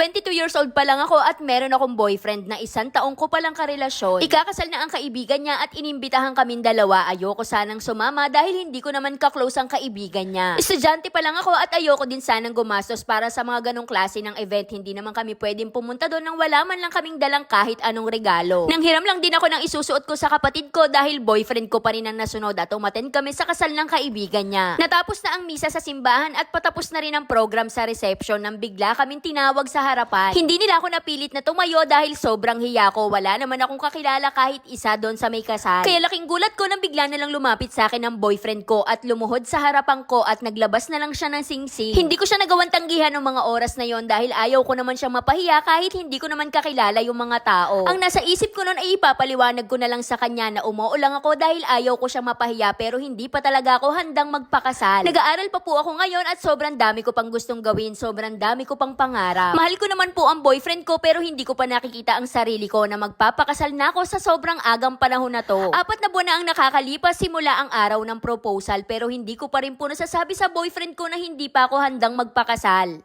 22 years old pa lang ako at meron akong boyfriend na isang taong ko palang karelasyon. Ikakasal na ang kaibigan niya at inimbitahan kaming dalawa. Ayoko sanang sumama dahil hindi ko naman kaklose ang kaibigan niya. Estudyante pa lang ako at ayoko din sanang gumastos para sa mga ganong klase ng event. Hindi naman kami pwedeng pumunta doon nang wala man lang kaming dalang kahit anong regalo. Nang hiram lang din ako ng isusuot ko sa kapatid ko dahil boyfriend ko pa rin ang nasunod at umaten kami sa kasal ng kaibigan niya. Natapos na ang misa sa simbahan at patapos na rin ang program sa reception nang bigla kaming tinawag sa harapan. Hindi nila ako napilit na tumayo dahil sobrang hiya ko. Wala naman akong kakilala kahit isa doon sa may kasal. Kaya laking gulat ko nang bigla na lang lumapit sa akin ang boyfriend ko at lumuhod sa harapan ko at naglabas na lang siya ng singsing. Hindi ko siya nagawang tanggihan ng mga oras na yon dahil ayaw ko naman siyang mapahiya kahit hindi ko naman kakilala yung mga tao. Ang nasa isip ko noon ay ipapaliwanag ko na lang sa kanya na umuo lang ako dahil ayaw ko siyang mapahiya pero hindi pa talaga ako handang magpakasal. Nag-aaral pa po ako ngayon at sobrang dami ko pang gustong gawin, sobrang dami ko pang pangarap. Mahal ko naman po ang boyfriend ko pero hindi ko pa nakikita ang sarili ko na magpapakasal na ako sa sobrang agang panahon na to. Apat na buwan na ang nakakalipas simula ang araw ng proposal pero hindi ko pa rin po nasasabi sa boyfriend ko na hindi pa ako handang magpakasal.